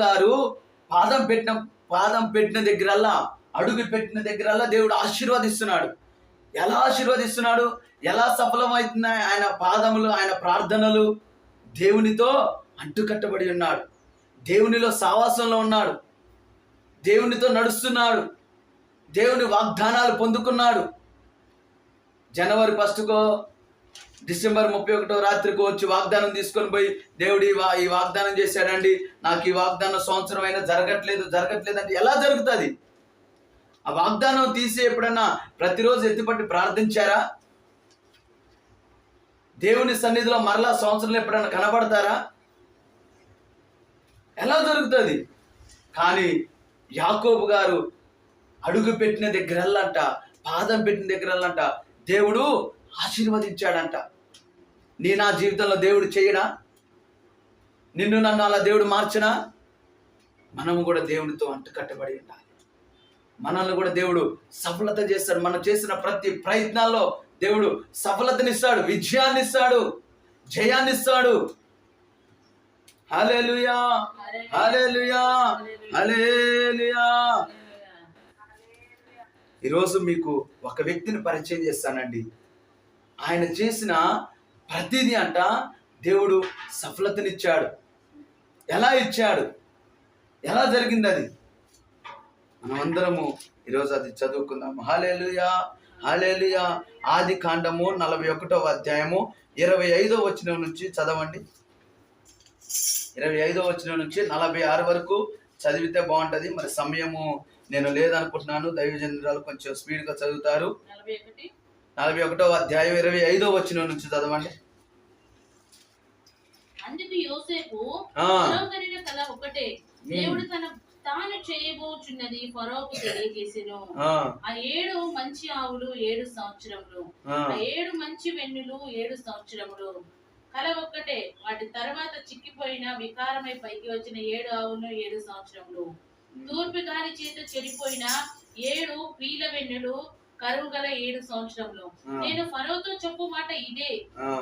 యాకోబు గారు పాదం పెట్టిన పాదం పెట్టిన దగ్గరల్లా అడుగు పెట్టిన దగ్గరల్లా దేవుడు ఆశీర్వదిస్తున్నాడు. ఎలా ఆశీర్వదిస్తున్నాడు? ఎలా సఫలమవుతున్నాయి ఆయన పాదములు ఆయన ప్రార్థనలు? దేవునితో అంటుకట్టబడి ఉన్నాడు. దేవునిలో సావాసంలో ఉన్నాడు. దేవునితో నడుస్తున్నాడు. దేవుని వాగ్దానాలు పొందుకున్నాడు. జనవరి ఫస్ట్కో డిసెంబర్ ముప్పై ఒకటో రాత్రికి వచ్చి వాగ్దానం తీసుకొని పోయి దేవుడు ఈ వా- ఈ వాగ్దానం చేశాడండి. నాకు ఈ వాగ్దానం సంవత్సరం అయినా జరగట్లేదు జరగట్లేదు అంటే ఎలా జరుగుతుంది? ఆ వాగ్దానం తీసి ఎప్పుడన్నా ప్రతిరోజు ఎత్తిపట్టి ప్రార్థించారా? దేవుని సన్నిధిలో మరలా సంవత్సరం ఎప్పుడైనా కనబడతారా? ఎలా జరుగుతుంది? కానీ యాకోబు గారు అడుగు పెట్టిన దగ్గరల్లంట పాదం పెట్టిన దగ్గరల్లంట దేవుడు ఆశీర్వదించాడంట. నీ నా జీవితంలో దేవుడు చేయడా? నిన్ను నన్ను అలా దేవుడు మార్చినా? మనము కూడా దేవునితో అంటుకట్టబడి ఉండాలి. మనల్ని కూడా దేవుడు సఫలత చేస్తాడు. మనం చేసిన ప్రతి ప్రయత్నాల్లో దేవుడు సఫలతనిస్తాడు విజయాన్ని ఇస్తాడు జయాన్ని ఇస్తాడు హల్లెలూయా. ఈరోజు మీకు ఒక వ్యక్తిని పరిచయం చేస్తానండి. ఆయన చేసిన ప్రతిదీ అంట దేవుడు సఫలతనిచ్చాడు. ఎలా ఇచ్చాడు? ఎలా జరిగింది అది? మనమందరము ఈరోజు అది చదువుకుందాం. హాలేలుయా హాలేలుయా ఆది కాండము నలభై ఒకటవ అధ్యాయము ఇరవై ఐదో వచ్చిన నుంచి చదవండి. ఇరవై ఐదో వచ్చిన నుంచి నలభై ఆరు వరకు చదివితే బాగుంటుంది. మరి సమయము నేను లేదనుకుంటున్నాను. దైవజనురాలు కొంచెం స్పీడ్గా చదువుతారు. నలభై ఒకటి అధ్యాయం ఇరవై ఐదో వచనం నుంచి చదవండి. అందుకు యోసేపు కల ఒకటే దేవుడు తన తాను చేయబోచున్నది ఫరోకు తెలియజేసెను. ఆ, ఏడు మంచి ఆవులు ఏడు సంవత్సరములు ఆ, ఏడు మంచి వెన్నులు ఏడు సంవత్సరములు. కల ఒక్కటే వాటి తర్వాత చిక్కిపోయిన వికారమై పైకి వచ్చిన ఏడు ఆవులు ఏడు సంవత్సరములు. తూర్పు గాలి చేత చెడిపోయిన ఏడు పీల వెన్నులు కరువు గల ఏడు సంవత్సరములు ఆ. నేను ఫరోతో చెప్పు మాట ఇదే.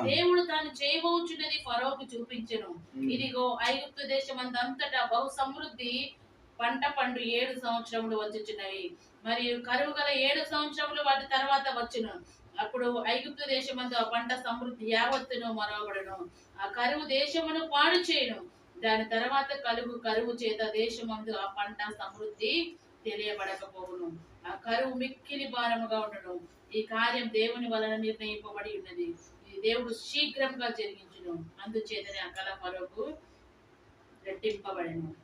దేవుడు తాను చేయబోచున్నది ఫరోకు చూపించెను. ఇదిగో ఐగుప్తు దేశమందంతటా బహు సమృద్ధి పంట పండు ఏడు సంవత్సరములు వచ్చుచున్నవి. మరియు కరువు గల ఏడు సంవత్సరములు వాటి తర్వాత వచ్చును. అప్పుడు ఐగుప్తు దేశమందు ఆ పంట సమృద్ధి యావత్తును మరవబడును. ఆ కరువు దేశమును పాడు చేయను. దాని తర్వాత కలుగు కరువు చేత దేశమందు ఆ పంట సమృద్ధి తెలియబడకపోవును. కరువు మిక్కిలి భారముగా ఉండడం ఈ కార్యం దేవుని వలన నిర్ణయింపబడి ఉన్నది. ఇది దేవుడు శీఘ్రంగా జరిగించును. అందుచేతనే ఆ కళ మరొక రెట్టింపబడను.